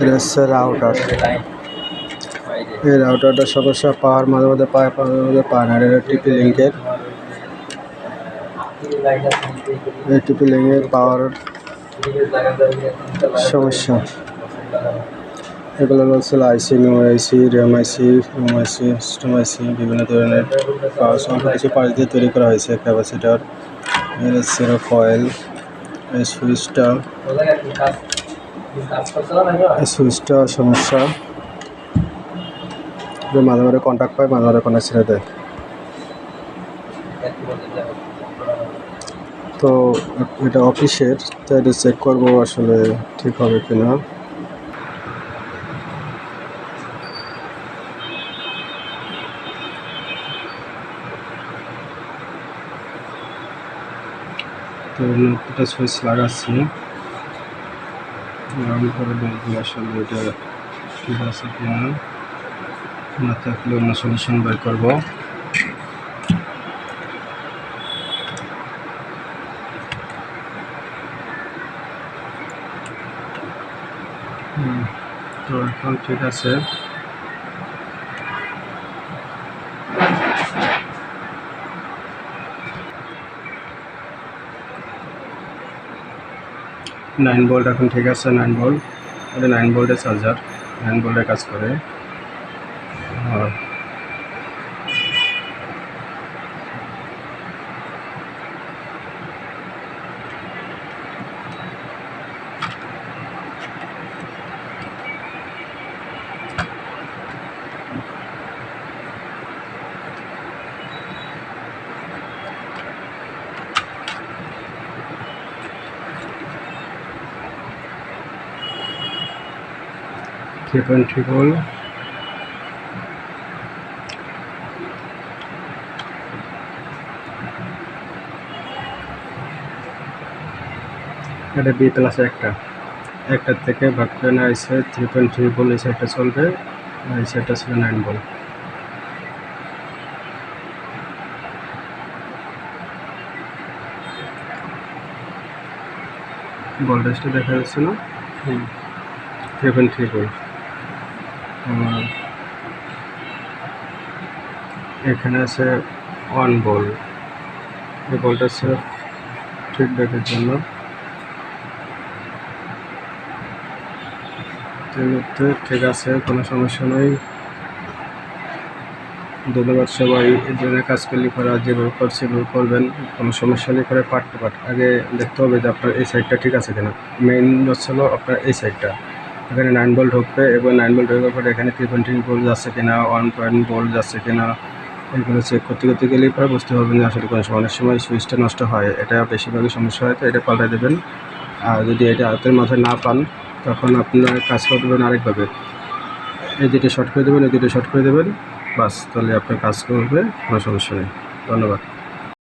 এটা হচ্ছে রাউটার এই রাউটারটা সমস্যা পাওয়ার মাঝে মাঝে পায় মাঝে মাঝে পায় না। এটা টিপি লিঙ্কের এই টিপি লিঙ্কের পাওয়ার সমস্যা। এগুলো হচ্ছে IC no IC RAM IC ROM IC system IC বিভিন্ন ধরনের পাওয়ার অল্প কিছু পার্টস দিয়ে তৈরি করা হয়েছে। ক্যাপাসিটার সেরো কয়েল এই সুইচটা সুইচটা সমস্যা। মাঝে মাঝে কন্ট্যাক্ট পায়, মাঝে মাঝে কন্ট্যাক্ট ছেড়ে দেয়। তো এটা অফিসের তো এটা চেক করব আসলে ঠিক হবে কিনা। তো নতুনটা সুইচ লাগাচ্ছি। লাগানোর পরে দেখব আসলে এটা ঠিক আছে কি না থাকলে অন্য সলিউশন বের করব। তো এখন ঠিক আছে। নাইন বোল্ট এখন ঠিক আছে নাইন বোল্ট এটা নাইন বোল্টের চার্জার নাইন বোল্টে কাজ করে। আর থ্রি ভোল্ট এটা বি প্লাস একটা। একটার থেকে ভাগ করে না এসে থ্রি পয়েন্ট থ্রি বল এই সাইডটা চলবে এই সাইডটা ছিল নাইন বল ভোল্টেজটা দেখা যাচ্ছে না? থ্রি পয়েন্ট থ্রি বল এখানে আছে অন বল এই বলটা ছিল ফিডব্যাকের জন্য। ঠিক আছে, কোনো সমস্যা নেই। ধন্যবাদ সবাই, এই ধরনের কাজ করলে পরে যেভাবে করছে করবেন। কোনো সমস্যা নেই করে পার্ট টু পার্ট আগে দেখতে হবে যে আপনার এই সাইডটা ঠিক আছে কিনা। মেইন হচ্ছে হলো আপনার এই সাইডটা এখানে নাইন বল ঢুকবে এবং নাইন বল ঢোকার পরে এখানে থ্রি পয়েন্ট বল যাচ্ছে কিনা ওয়ান পয়েন্ট বল যাচ্ছে কিনা, এগুলো চেক করতে করতে গেলেই পরে বুঝতে পারবেন যে আসলে কোনো অনেক সময় সুইচটা নষ্ট হয়। এটা বেশিরভাগই সমস্যা হয়, তো এটা পাল্টাই দেবেন। আর যদি এটা হাতের মাথায় না পান, তখন আপনার কাজ করবেন আরেকভাবে। এই দুটো শর্ট করে দেবেন, এই দুটো শর্ট করে দেবেন, বাস, তাহলে আপনার কাজ করবে, কোনো সমস্যা নেই। ধন্যবাদ।